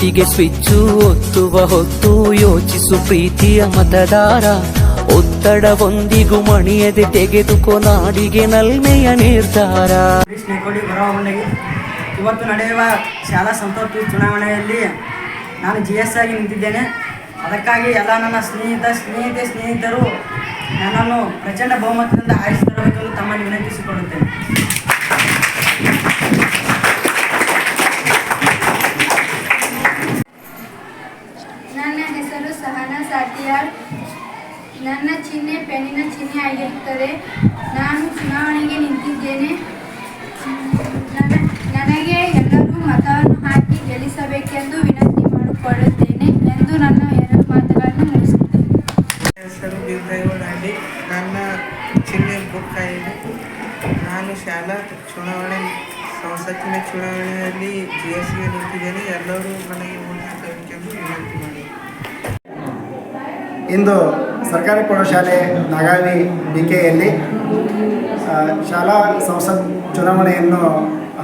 ಒಟ್ಟಿಗೆ ಸ್ವಿಚ್ಚು, ಒತ್ತುವ ಹೊತ್ತು ಯೋಚಿಸು ಪ್ರೀತಿಯ ಮತದಾರ. ಒತ್ತಡವೊಂದಿಗೂ ಮಣಿಯದೆ ತೆಗೆದುಕೋ ನಾಡಿಗೆ ನಲ್ಮೆಯ ನಿರ್ಧಾರ. ಇವತ್ತು ನಡೆಯುವ ಶಾಲಾ ಸಂತೋಷ ಚುನಾವಣೆಯಲ್ಲಿ ನಾನು ಜಿ ಎಸ್ ಆಗಿ ನಿಂತಿದ್ದೇನೆ. ಅದಕ್ಕಾಗಿ ಎಲ್ಲ ನನ್ನ ಸ್ನೇಹಿತ, ಸ್ನೇಹಿತೆ, ಸ್ನೇಹಿತರು ನನ್ನನ್ನು ಪ್ರಚಂಡ ಬಹುಮತದಿಂದ ಆರಿಸಿ ತರಬೇಕೆಂದು ತಮ್ಮಲ್ಲಿ ವಿನಂತಿಸಿಕೊಳ್ಳುತ್ತೇನೆ. ಹೆಸರು ಸಹನಾ ಸಾಟಿಯಾರ್ ನನ್ನ ಚಿಹ್ನೆ ಪೆನ್ನಿನ ಚಿಹ್ನೆ ಆಗಿರುತ್ತದೆ. ನಾನು ಚುನಾವಣೆಗೆ ನಿಂತಿದ್ದೇನೆ. ನನಗೆ ಎಲ್ಲರೂ ಮತವನ್ನು ಹಾಕಿ ಗೆಲ್ಲಿಸಬೇಕೆಂದು ವಿನಂತಿ ಮಾಡಿಕೊಳ್ಳುತ್ತೇನೆ ಎಂದು ನನ್ನ ಎರಡು ಮಾತುಗಳನ್ನು ಮುಗಿಸುತ್ತೇನೆ. ಹೆಸರು ನನ್ನ ಚಿಹ್ನೆ ಬುಕ್ ಆಗಿದೆ ನಾನು ಶಾಲಾ ಚುನಾವಣೆ, ಸಂಸತ್ತಿನ ಚುನಾವಣೆಯಲ್ಲಿ ಜಿ ಎಸ್ಗೆ ನಿಂತಿದ್ದೇನೆ. ಎಲ್ಲರೂ ನನಗೆ ಮುಂದೆ ಹಾಕಬೇಕೆಂದು ವಿನಂತಿ ಮಾಡಿ ಇಂದು ಸರ್ಕಾರಿ ಪ್ರೌಢಶಾಲೆ ನಾಗಾವಿ ಬಿ ಕೆಯಲ್ಲಿ ಶಾಲಾ ಸಂಸತ್ ಚುನಾವಣೆಯನ್ನು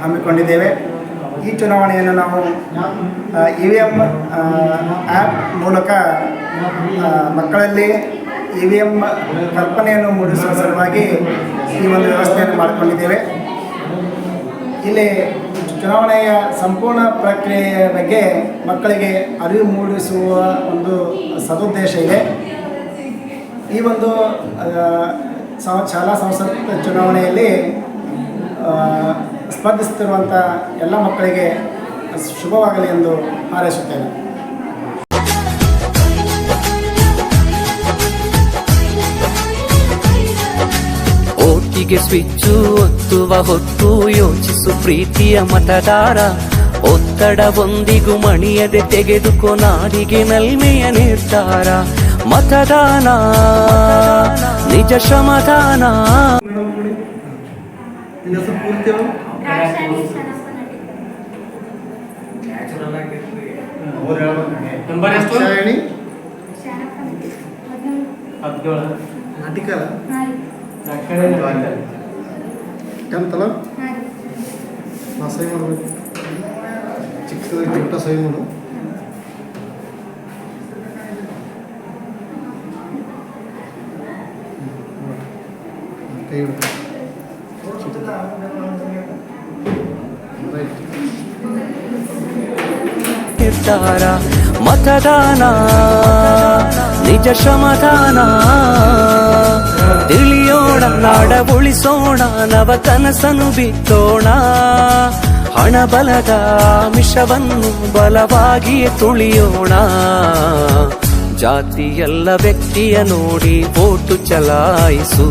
ಹಮ್ಮಿಕೊಂಡಿದ್ದೇವೆ. ಈ ಚುನಾವಣೆಯನ್ನು ನಾವು ಇ ವಿ ಎಂ ಆ್ಯಪ್ ಮೂಲಕ ಮಕ್ಕಳಲ್ಲಿ ಇ ವಿ ಎಂ ಕಲ್ಪನೆಯನ್ನು ಮೂಡಿಸುವ ಸಲುವಾಗಿ ಈ ಒಂದು ವ್ಯವಸ್ಥೆಯನ್ನು ಮಾಡಿಕೊಂಡಿದ್ದೇವೆ. ಇಲ್ಲಿ ಚುನಾವಣೆಯ ಸಂಪೂರ್ಣ ಪ್ರಕ್ರಿಯೆಯ ಬಗ್ಗೆ ಮಕ್ಕಳಿಗೆ ಅರಿವು ಮೂಡಿಸುವ ಒಂದು ಸದುದ್ದೇಶ ಇದೆ. ಈ ಒಂದು ಶಾಲಾ ಸಂಸತ್ ಚುನಾವಣೆಯಲ್ಲಿ ಸ್ಪರ್ಧಿಸುತ್ತಿರುವಂಥ ಎಲ್ಲ ಮಕ್ಕಳಿಗೆ ಶುಭವಾಗಲಿ ಎಂದು ಹಾರೈಸುತ್ತೇನೆ. ಒಟ್ಟಿಗೆ ಸ್ವಿಚ್ಚು ಒತ್ತುವ ಹೊತ್ತು ಯೋಚಿಸು ಪ್ರೀತಿಯ ಮತದಾರ. ಒತ್ತಡವೊಂದಿಗೂ ಮಣಿಯದೆ ತೆಗೆದುಕೊ ನಾಡಿಗೆ ನಲ್ಮೆಯ ನಿರ್ಧಾರ. ಮತದಾನ ನಿಜ ಶ್ರಮದಾನ. ನಾಟಿಕಲ ಟೆಂತಲ್ಲ কেন তালা হ্যাঁ। না সেই মনে চিকিৎসা সেই মনে তারা মতদানা নিজ সমাধানা। ಶ್ರಮದಾನ ತಿಳಿಯೋಣ ನಾಡ ಉಳಿಸೋಣ, ನವ ಕನಸನ್ನು ಬಿತ್ತೋಣ. ಹಣ ಬಲದ ಮಿಷವನ್ನು ಬಲವಾಗಿಯೇ ತುಳಿಯೋಣ. ಜಾತಿಯಲ್ಲ ವ್ಯಕ್ತಿಯ ನೋಡಿ, ಓಟು ಚಲಾಯಿಸು.